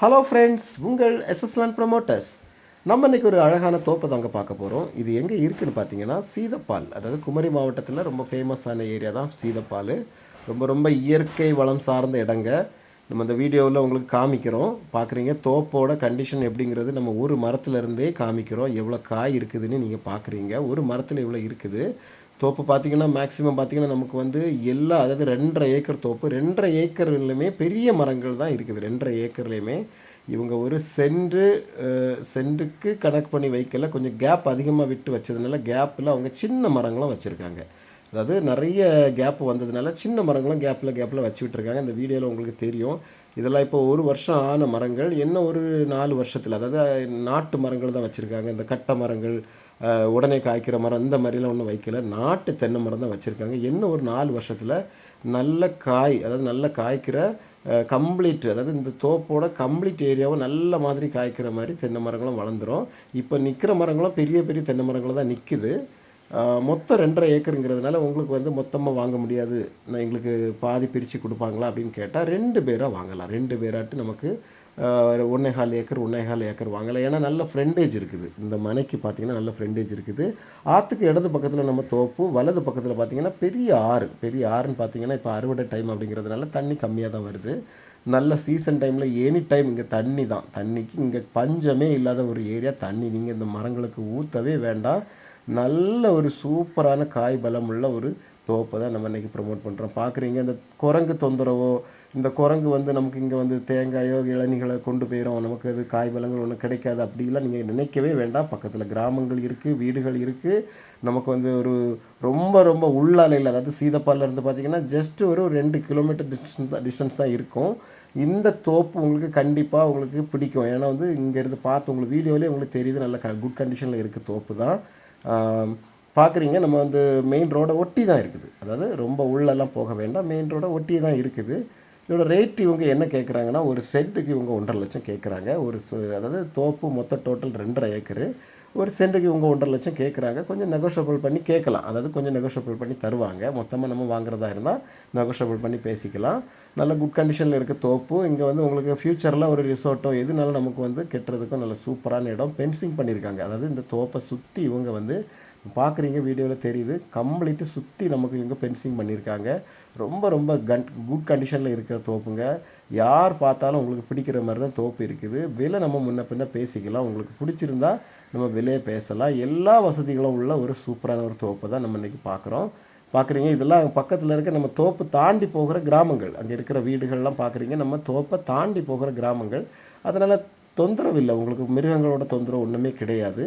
Hello friends உங்கள் எஸ்எஸ்லான் promoters நம்ம இன்னைக்கு ஒரு அழகான தோப்பை தாங்க பார்க்க போகிறோம் இது எங்கே இருக்குதுன்னு பார்த்தீங்கன்னா சீதப்பால். அதாவது குமரி மாவட்டத்தில் ரொம்ப ஃபேமஸான ஏரியா தான் சீதப்பால். ரொம்ப ரொம்ப இயற்கை வளம் சார்ந்த இடங்க. நம்ம இந்த வீடியோவில் உங்களுக்கு காமிக்கிறோம். பார்க்குறீங்க தோப்போட கண்டிஷன் எப்படிங்கிறது நம்ம ஒரு மரத்துலேருந்தே காமிக்கிறோம். எவ்வளோ காய் இருக்குதுன்னு நீங்கள் பார்க்குறீங்க. ஒரு மரத்தில் எவ்வளோ இருக்குது? தோப்பு பார்த்தீங்கன்னா மேக்ஸிமம் பார்த்தீங்கன்னா நமக்கு வந்து எல்லா அதாவது ரெண்டரை ஏக்கர் தோப்பு ரெண்டரை ஏக்கர்லையுமே பெரிய மரங்கள் தான் இருக்குது. ரெண்டரை ஏக்கர்லேயுமே இவங்க ஒரு சென்று சென்றுக்கு சென்ட்டுக்கு கணக்கு பண்ணி வைக்கல. கொஞ்சம் கேப் அதிகமாக விட்டு வச்சதுனால கேப்பில் அவங்க சின்ன மரங்களும் வச்சுருக்காங்க. அதாவது நிறைய கேப் வந்ததுனால சின்ன மரங்களும் கேப்பில் கேப்பில் வச்சு விட்டுருக்காங்க இந்த வீடியோவில் உங்களுக்கு தெரியும். இதெல்லாம் இப்போ ஒரு வருஷம் ஆன மரங்கள் என்ன ஒரு நாலு வருஷத்தில் அதாவது நாட்டு மரங்கள் தான் வச்சுருக்காங்க. இந்த கட்டை மரங்கள் உடனே காய்க்கிற மரம் இந்த மாதிரிலாம் ஒன்றும் வைக்கல. நாட்டு தென்னை மரம் தான் வச்சுருக்காங்க. என்ன ஒரு நாலு வருஷத்தில் நல்ல காய் அதாவது நல்ல காய்க்கிற கம்ப்ளீட் அதாவது இந்த தோப்போட கம்ப்ளீட் ஏரியாவும் நல்ல மாதிரி காய்க்கிற மாதிரி தென்னை மரங்களும் வளர்ந்துரும். இப்போ நிற்கிற மரங்களும் பெரிய பெரிய தென்னை மரங்களும் தான் நிற்குது மொத்தம் ரெண்டரை ஏக்கருங்கிறதுனால உங்களுக்கு வந்து மொத்தமாக வாங்க முடியாது. நான் எங்களுக்கு பாதி பிரித்து கொடுப்பாங்களா அப்படின்னு கேட்டால் ரெண்டு பேராக வாங்கலாம். ரெண்டு பேராட்டு நமக்கு ஒன்றே கால் ஏக்கர் ஒன்னே கால் ஏக்கர் வாங்கலாம். ஏன்னா நல்ல ஃப்ரெண்டேஜ் இருக்குது. இந்த மனைக்கு பார்த்தீங்கன்னா நல்ல ஃப்ரெண்டேஜ் இருக்குது. ஆற்றுக்கு இடது பக்கத்தில் நம்ம தோப்பு வலது பக்கத்தில் பார்த்தீங்கன்னா பெரிய ஆறு. பெரிய ஆறுன்னு பார்த்தீங்கன்னா இப்போ அறுவடை டைம் அப்படிங்கிறதுனால தண்ணி கம்மியாக தான் வருது. நல்ல சீசன் டைமில் எனி டைம் இங்கே தண்ணி தான். தண்ணிக்கு இங்கே பஞ்சமே இல்லாத ஒரு ஏரியா தண்ணி நீங்கள் இந்த மரங்களுக்கு ஊற்றவே வேண்டாம். நல்ல ஒரு சூப்பரான காய் பலம் உள்ள ஒரு தோப்பை தான் நம்ம இன்றைக்கி ப்ரொமோட் பண்ணுறோம் பார்க்குறீங்க இந்த குரங்கு தொந்தரவோ இந்த குரங்கு வந்து நமக்கு இங்கே வந்து தேங்காயோ இளநிகளை கொண்டு போயிடும் நமக்கு அது காய் பலங்கள் ஒன்றும் கிடைக்காது அப்படிலாம் நீங்கள் நினைக்கவே வேண்டாம். பக்கத்தில் கிராமங்கள் இருக்குது வீடுகள் இருக்குது நமக்கு வந்து ஒரு ரொம்ப ரொம்ப உள்ளாலையில் அதாவது சீதப்பாலில் இருந்து பார்த்தீங்கன்னா ஜஸ்ட் ஒரு ரெண்டு கிலோமீட்டர் டிஸ்டன்ஸ் தான் டிஸ்டன்ஸ் தான் இருக்கும். இந்த தோப்பு உங்களுக்கு கண்டிப்பாக உங்களுக்கு பிடிக்கும். ஏன்னா வந்து இங்கேருந்து பார்த்து உங்களுக்கு வீடியோவிலே உங்களுக்கு தெரியுது நல்ல க குட் கண்டிஷனில் இருக்குது தோப்பு தான். பார்க்குறீங்க நம்ம வந்து மெயின் ரோடை ஒட்டி தான் இருக்குது. அதாவது ரொம்ப உள்ளெல்லாம் போக வேண்டாம் மெயின் ரோடை ஒட்டி தான் இருக்குது. இதோட ரேட் இவங்க என்ன கேட்குறாங்கன்னா ஒரு செட்டுக்கு இவங்க ஒன்றரை லட்சம் கேட்குறாங்க ஒரு அதாவது தோப்பு மொத்த டோட்டல் ரெண்டரை ஏக்கரு. ஒரு சென்ட்டுக்கு இவங்க ஒன்றரை லட்சம் கேட்குறாங்க கொஞ்சம் நெகோஷியபிள் பண்ணி கேட்கலாம் அதாவது கொஞ்சம் நெகோஷியபிள் பண்ணி தருவாங்க. மொத்தமாக நம்ம வாங்குறதா இருந்தால் நெகோஷியபிள் பண்ணி பேசிக்கலாம். நல்ல குட் கண்டிஷனில் இருக்க தோப்பு. இங்கே வந்து உங்களுக்கு ஃப்யூச்சரில் ஒரு ரிசோர்ட்டோ எதுனாலும் நமக்கு வந்து கெட்டுறதுக்கும் நல்ல சூப்பரான இடம். பென்சிங் பண்ணியிருக்காங்க அதாவது இந்த தோப்பை சுற்றி இவங்க வந்து பார்க்குறீங்க வீடியோவில் தெரியுது. கம்ப்ளீட்டு சுற்றி நமக்கு இங்கே பென்சிங் பண்ணியிருக்காங்க ரொம்ப ரொம்ப கன் குட் கண்டிஷனில் இருக்கிற தோப்புங்க. யார் பார்த்தாலும் உங்களுக்கு பிடிக்கிற மாதிரி தான் தோப்பு இருக்குது. விலை நம்ம முன்ன பின்ன பேசிக்கலாம். உங்களுக்கு பிடிச்சிருந்தா நம்ம விலையை பேசலாம். எல்லா வசதிகளும் உள்ள ஒரு சூப்பரான ஒரு தோப்பை தான் நம்ம இன்றைக்கி பார்க்குறோம் பார்க்குறீங்க இதெல்லாம் பக்கத்தில் இருக்க நம்ம தோப்பு தாண்டி போகிற கிராமங்கள். அங்கே இருக்கிற வீடுகள்லாம் பார்க்குறீங்க நம்ம தோப்பை தாண்டி போகிற கிராமங்கள். அதனால் தொந்தரவு இல்லை. உங்களுக்கு மிருகங்களோட தொந்தரவு ஒன்றுமே கிடையாது.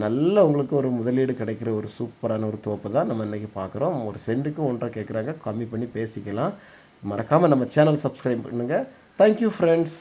நல்ல உங்களுக்கு ஒரு முதலீடு கிடைக்கிற ஒரு சூப்பரான ஒரு தோப்பு தான் நம்ம இன்றைக்கி பார்க்குறோம். ஒரு சென்ட்டுக்கு ஒன்றரை கேட்குறாங்க. கம்மி பண்ணி பேசிக்கலாம். மறக்காமல் நம்ம சேனல் சப்ஸ்கிரைப் பண்ணுங்கள் தேங்க்யூ ஃப்ரெண்ட்ஸ்